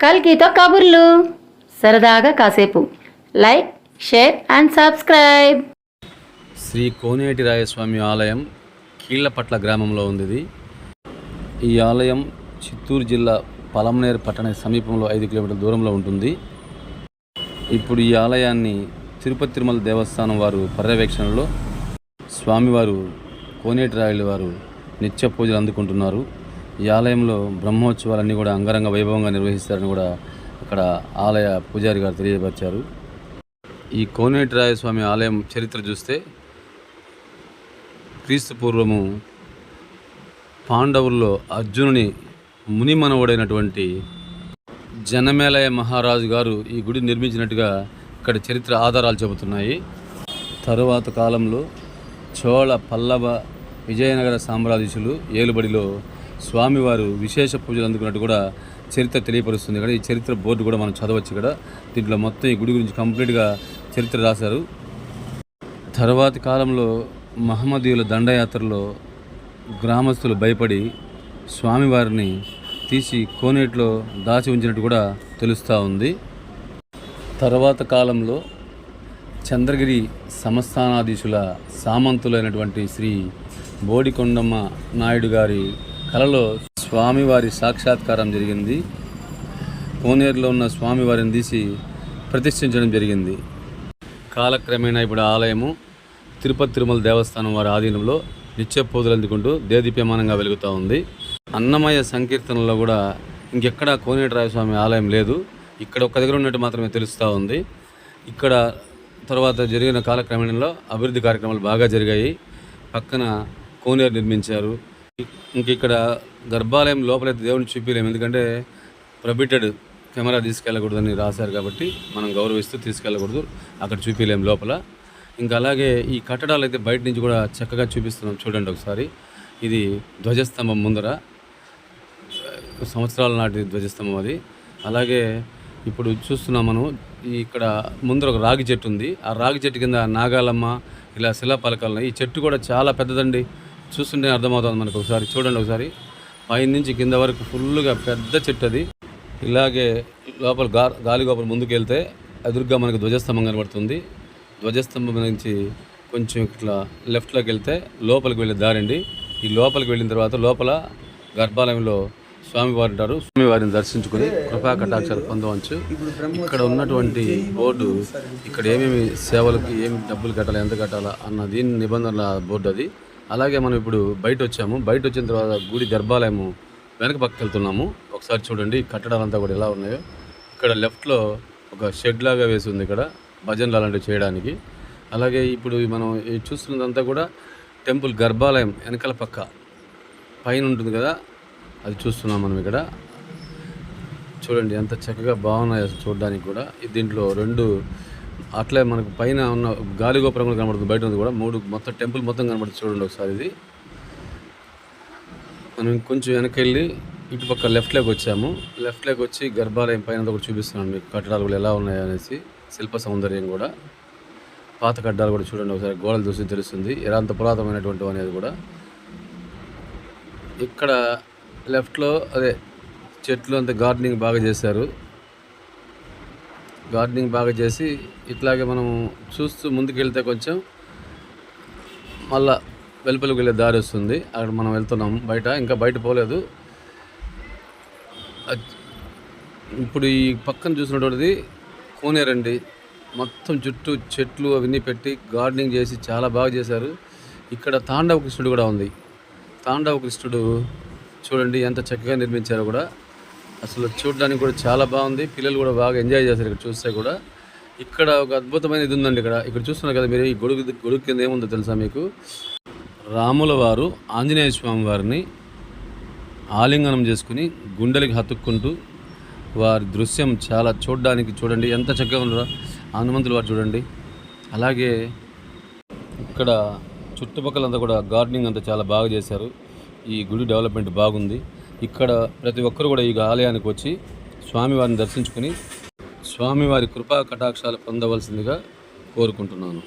కల్కితో కబుర్లు. సరదాగా కాసేపు. Like share and subscribe Shri Koneti Rayaswami ఆలయం కీళ్ళపట్ల గ్రామంలో ఉంది ఇది ఈ ఆలయం చిత్తూరు జిల్లా పలమనేరు పట్టణ సమీపంలో ఐదు కిలోమీటర్ల దూరంలో ఉంటుంది. ఇప్పుడు ఈ ఆలయాన్ని తిరుపతి తిరుమల దేవస్థానం వారు పర్యవేక్షణలో స్వామివారు కోనేటి రాయలు వారు నిత్య పూజలు అందుకుంటున్నారు. ఈ ఆలయంలో బ్రహ్మోత్సవాలన్నీ కూడా అంగరంగ వైభవంగా నిర్వహిస్తారని కూడా అక్కడ ఆలయ పూజారి గారు తెలియపరిచారు. ఈ కోనేటి రాయస్వామి ఆలయం చరిత్ర చూస్తే క్రీస్తు పూర్వము పాండవుల్లో అర్జునుని మునిమనవుడైనటువంటి జనమేలయ మహారాజు గారు ఈ గుడి నిర్మించినట్టుగా ఇక్కడ చరిత్ర ఆధారాలు చెబుతున్నాయి. తరువాత కాలంలో చోళ పల్లవ విజయనగర సామ్రాజ్యులు ఏలుబడిలో స్వామివారు విశేష పూజలు అందుకున్నట్టు కూడా చరిత్ర తెలియపరుస్తుంది. ఇక్కడ ఈ చరిత్ర బోర్డు కూడా మనం చదవచ్చు ఇక్కడ. దీంట్లో మొత్తం ఈ గుడి గురించి కంప్లీట్గా చరిత్ర రాశారు. తర్వాతి కాలంలో మహమ్మదీయుల దండయాత్రలో గ్రామస్తులు భయపడి స్వామివారిని తీసి కోనేటిలో దాచి ఉంచినట్టు కూడా తెలుస్తూ ఉంది. తర్వాత కాలంలో చంద్రగిరి సంస్థానాధీశుల సామంతులైనటువంటి శ్రీ బోడికొండమ్మ నాయుడు గారి కలలో స్వామివారి సాక్షాత్కారం జరిగింది. కోనేరులో ఉన్న స్వామివారిని తీసి ప్రతిష్ఠించడం జరిగింది. కాలక్రమేణా ఇప్పుడు ఆలయము తిరుపతి తిరుమల దేవస్థానం వారి ఆధీనంలో నిత్య పూజలు అందుకుంటూ దేదీప్యమానంగా వెలుగుతూ ఉంది. అన్నమయ్య సంకీర్తనలో కూడా ఇంకెక్కడా కోనేటరాయస్వామి ఆలయం లేదు. ఇక్కడ ఒక్క దగ్గర ఉన్నట్టు మాత్రమే తెలుస్తూ ఉంది. ఇక్కడ తర్వాత జరిగిన కాలక్రమేణలో అభివృద్ధి కార్యక్రమాలు బాగా జరిగాయి. పక్కన కోనేరు నిర్మించారు. ఇంక ఇక్కడ గర్భాలయం లోపలైతే దేవుని చూపించలేము ఎందుకంటే ప్రొబిటెడ్ కెమెరా తీసుకెళ్ళకూడదని రాశారు కాబట్టి మనం గౌరవిస్తూ తీసుకెళ్ళకూడదు. అక్కడ చూపించలేము లోపల. ఇంకా అలాగే ఈ కట్టడాలు అయితే బయట నుంచి కూడా చక్కగా చూపిస్తున్నాం చూడండి ఒకసారి. ఇది ధ్వజస్తంభం ముందర. సంవత్సరాల నాటి ధ్వజస్తంభం అది. అలాగే ఇప్పుడు చూస్తున్నాం మనం ఇక్కడ ముందర ఒక రాగి చెట్టు ఉంది. ఆ రాగి చెట్టు కింద నాగాలమ్మ ఇలా శిలాపలకాలు ఉన్నాయి. ఈ చెట్టు కూడా చాలా పెద్దదండి. చూస్తుంటే అర్థమవుతుంది మనకు ఒకసారి. చూడండి ఒకసారి. పైన నుంచి కింద వరకు ఫుల్గా పెద్ద చెట్టు అది. ఇలాగే లోపల గా గాలిగోపురం ముందుకు వెళ్తే ఎదురుగా మనకు ధ్వజస్తంభం కనబడుతుంది. ధ్వజస్తంభం నుంచి కొంచెం ఇట్లా లెఫ్ట్లోకి వెళ్తే లోపలికి వెళ్ళే దారండి. ఈ లోపలికి వెళ్ళిన తర్వాత లోపల గర్భాలయంలో స్వామివారు ఉంటారు. స్వామివారిని దర్శించుకుని కృపా కటాక్షాలు పొందవచ్చు. ఇక్కడ ఉన్నటువంటి బోర్డు ఇక్కడ ఏమేమి సేవలకు ఏమి డబ్బులు కట్టాలి ఎంత కట్టాలా అన్న దీని నిబంధనల బోర్డు అది. అలాగే మనం ఇప్పుడు బయట వచ్చాము బయట వచ్చిన తర్వాత గుడి గర్భాలయము వెనక పక్కకి వెళ్తున్నాము ఒకసారి చూడండి కట్టడాలంతా కూడా ఎలా ఉన్నాయో. ఇక్కడ లెఫ్ట్లో ఒక షెడ్ లాగా వేసి ఉంది ఇక్కడ భజనలు అలాంటివి చేయడానికి. అలాగే ఇప్పుడు మనం ఈ చూస్తున్నదంతా కూడా టెంపుల్ గర్భాలయం వెనకాల పక్క. పైన ఉంటుంది కదా అది చూస్తున్నాం మనం ఇక్కడ. చూడండి ఎంత చక్కగా బాగున్నాయి అసలు చూడడానికి కూడా. దీంట్లో రెండు అట్లే మనకు పైన ఉన్న గాలి గోపురం కూడా కనబడుతుంది. బయట ఉంది కూడా. మూడు మొత్తం టెంపుల్ మొత్తం కనబడుతుంది చూడండి ఒకసారి ఇది. మనం కొంచెం వెనక్కి వెళ్ళి ఇటుపక్క లెఫ్ట్లోకి వచ్చాము. లెఫ్ట్లోకి వచ్చి గర్భాలయం పైన కూడా చూపిస్తున్నాను మీకు. కట్టడాలు కూడా ఎలా ఉన్నాయి అనేసి శిల్ప సౌందర్యం కూడా. పాత కట్టడాలు కూడా చూడండి ఒకసారి. గోడలు చూసి తెలుస్తుంది. ఎలాంత పురాతనమైనటువంటి అనేది కూడా. ఇక్కడ లెఫ్ట్లో అదే చెట్లు అంతా గార్డెనింగ్ బాగా చేశారు. గార్డెనింగ్ బాగా చేసి ఇట్లాగే మనం చూస్తూ ముందుకెళ్తే కొంచెం మళ్ళా వెలుపలికి వెళ్ళే దారి వస్తుంది. అక్కడ మనం వెళ్తున్నాం బయట ఇంకా బయట పోలేదు. ఇప్పుడు ఈ పక్కన చూసినటువంటిది కోనేరండి. మొత్తం చుట్టూ చెట్లు అవన్నీ పెట్టి గార్డెనింగ్ చేసి చాలా బాగా చేశారు. ఇక్కడ తాండవ కృష్ణుడు కూడా ఉంది. తాండవ కృష్ణుడు చూడండి ఎంత చక్కగా నిర్మించారో కూడా. అసలు చూడడానికి కూడా చాలా బాగుంది. పిల్లలు కూడా బాగా ఎంజాయ్ చేశారు ఇక్కడ చూస్తే కూడా. ఇక్కడ ఒక అద్భుతమైన ఇది ఉందండి ఇక్కడ. ఇక్కడ చూస్తున్నారు కదా మీరు ఈ గొడుగు గొడుగు కింద ఏముందో తెలుసా మీకు? రాముల వారు ఆంజనేయ స్వామి వారిని ఆలింగనం చేసుకుని గుండెలకి హత్తుక్కుంటూ వారి దృశ్యం చాలా చూడడానికి చూడండి. ఎంత చక్కగా ఉన్నారో హనుమంతులు వారు చూడండి. అలాగే ఇక్కడ చుట్టుపక్కలంతా కూడా గార్డెనింగ్ అంతా చాలా బాగా చేశారు. ఈ గుడి డెవలప్మెంట్ బాగుంది. ఇక్కడ ప్రతి ఒక్కరు కూడా ఈ ఆలయానికి వచ్చి స్వామివారిని దర్శించుకుని స్వామివారి కృపా కటాక్షాలు పొందవలసిందిగా కోరుకుంటున్నాను.